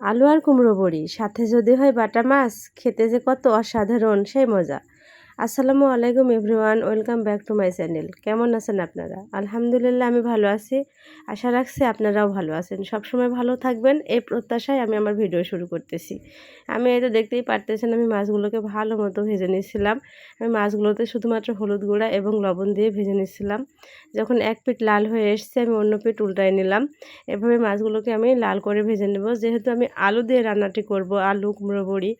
আলু আর কুমড়ো বড়ি। সাথে যদি হয় বাটা মাছ, খেতে যে কত অসাধারণ, সেই মজা। আসসালামু আলাইকুম everyone, welcome back to my channel. কেমন আছেন আপনারা? আলহামদুলিল্লাহ, আমি ভালো আছি। আশা রাখছি আপনারাও ভালো আছেন। সবসময় ভালো থাকবেন, এই প্রত্যাশায় আমি আমার ভিডিও শুরু করতেছি। আমি তো দেখতেই পারতেছেন, আমি মাছগুলোকে ভালো মতো ভেজে নিয়েছিলাম আমি মাছগুলোতে শুধুমাত্র হলুদ গুঁড়া এবং লবণ দিয়ে ভেজে নিয়েছিলাম যখন এক পিঠ লাল হয়ে এসছে, আমি অন্য পিঠ উল্টায় নিলাম। এভাবে মাছগুলোকে আমি লাল করে ভেজে নেব। যেহেতু আমি আলু দিয়ে রান্নাটি করব, আলু, কুমড়ো বড়ি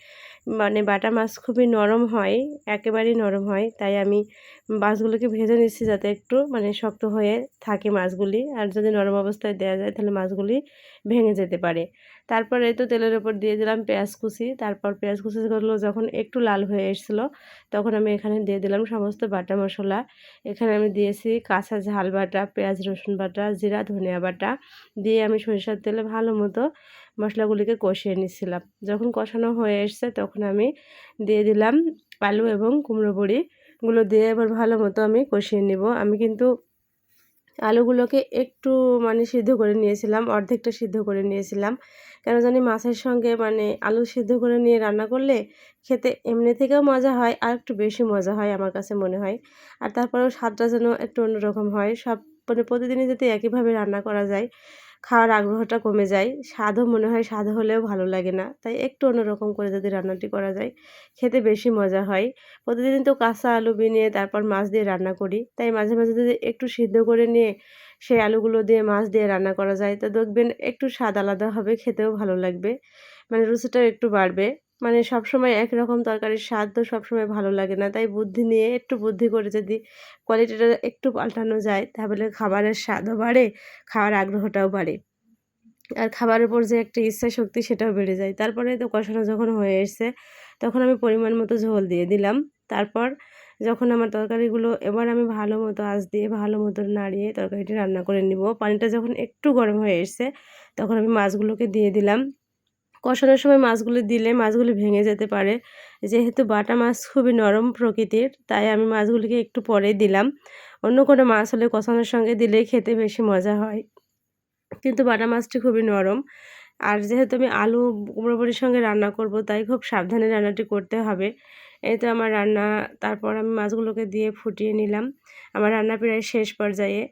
মানে বাটা মাছ খুবই নরম হয় একেবারেই নরম হয়, তাই আমি মাছগুলোকে ভেজে নিচ্ছি যাতে একটু মানে শক্ত হয়ে থাকে মাছগুলি। আর যদি নরম অবস্থায় দেওয়া যায় তাহলে মাছগুলি ভেঙে যেতে পারে। তারপর তো তেলের ওপর দিয়ে দিলাম পেঁয়াজ কুচি। তারপর পেঁয়াজ কুচিগুলো যখন একটু লাল হয়ে এসেছিল, তখন আমি এখানে দিয়ে দিলাম সমস্ত বাটা মশলা। এখানে আমি দিয়েছি কাঁচা ঝাল বাটা, পেঁয়াজ রসুন বাটা, জিরা, ধনিয়া বাটা। দিয়ে আমি সরিষার তেলে ভালো মতো মশলাগুলিকে কষিয়ে নিচ্ছিলাম। যখন কষানো হয়ে এসছে তখন আমি দিয়ে দিলাম আলু এবং কুমড়ো বড়িগুলো দিয়ে এবার ভালো মতো আমি কষিয়ে নেব। আমি কিন্তু আলুগুলোকে একটু মানে সিদ্ধ করে নিয়েছিলাম, অর্ধেকটা সিদ্ধ করে নিয়েছিলাম। কেন জানি মাছের সঙ্গে মানে আলু সিদ্ধ করে নিয়ে রান্না করলে খেতে এমনি থেকেও মজা হয় আর একটু বেশি মজা হয় আমার কাছে মনে হয়। আর তারপরেও স্বাদটা যেন একটু অন্যরকম হয়। সব মানে প্রতিদিনই যদি একইভাবে রান্না করা যায় খাওয়ার আগ্রহটা কমে যায়। স্বাদও মনে হয় স্বাদ হলেও ভালো লাগে না। তাই একটু অন্যরকম করে যদি রান্নাটি করা যায়, খেতে বেশি মজা হয়। প্রতিদিন তো কাঁচা আলু বিনিয়ে তারপর মাছ দিয়ে রান্না করি। তাই মাঝে মাঝে যদি একটু সিদ্ধ করে নিয়ে সেই আলুগুলো দিয়ে মাছ দিয়ে রান্না করা যায়, তো দেখবেন একটু স্বাদ আলাদা হবে, খেতেও ভালো লাগবে। মানে রুচিটাও একটু বাড়বে। মানে সবসময় একরকম তরকারির স্বাদ তো সবসময় ভালো লাগে না। তাই বুদ্ধি নিয়ে একটু বুদ্ধি করে যদি কোয়ালিটিটা একটু পাল্টানো যায়, তাহলে খাবারের স্বাদও বাড়ে, খাওয়ার আগ্রহটাও বাড়ে। আর খাবারের উপর যে একটা ইচ্ছা শক্তি সেটাও বেড়ে যায়। তারপরে তো কষানো যখন হয়ে এসছে, তখন আমি পরিমাণ মতো ঝোল দিয়ে দিলাম। তারপর যখন আমার তরকারিগুলো এবার আমি ভালো মতো আঁচ দিয়ে, ভালো মতো নাড়িয়ে তরকারিটি রান্না করে নিব। পানিটা যখন একটু গরম হয়ে এসছে, তখন আমি মাছগুলোকে দিয়ে দিলাম। কষানোর সময় মাছগুলি দিলে মাছগুলি ভেঙে যেতে পারে। যেহেতু বাটা মাছ খুবই নরম প্রকৃতির, তাই আমি মাছগুলিকে একটু পরেই দিলাম। অন্য কোনো মাছ হলে কষানোর সঙ্গে দিলেই খেতে বেশি মজা হয়। কিন্তু বাটা মাছটি খুবই নরম। আর যেহেতু আমি আলু কুমড়ো বড়ির সঙ্গে রান্না করব, তাই খুব সাবধানে রান্নাটি করতে হবে। এই তো আমার রান্না, তারপর আমি মাছগুলোকে দিয়ে ফুটিয়ে নিলাম। আমার রান্না প্রায় শেষ পর্যায়ে।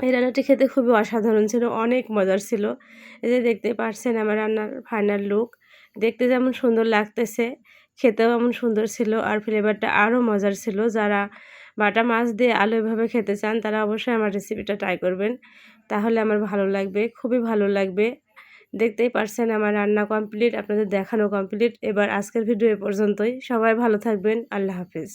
এই রান্নাটি খেতে খুবই অসাধারণ ছিল, অনেক মজার ছিল। এই যে দেখতে পারছেন আমার রান্নার ফাইনাল লুক দেখতে যেমন সুন্দর লাগতেছে, খেতেও এমন সুন্দর ছিল আর ফ্লেভারটা আরও মজার ছিল। যারা বাটা মাছ দিয়ে আলু এভাবে খেতে চান, তারা অবশ্যই আমার রেসিপিটা ট্রাই করবেন। তাহলে আমার ভালো লাগবে, খুবই ভালো লাগবে। দেখতেই পারছেন আমার রান্না কমপ্লিট আপনাদের দেখানো কমপ্লিট এবার আজকের ভিডিও এ পর্যন্তই। সবাই ভালো থাকবেন, আল্লাহ হাফিজ।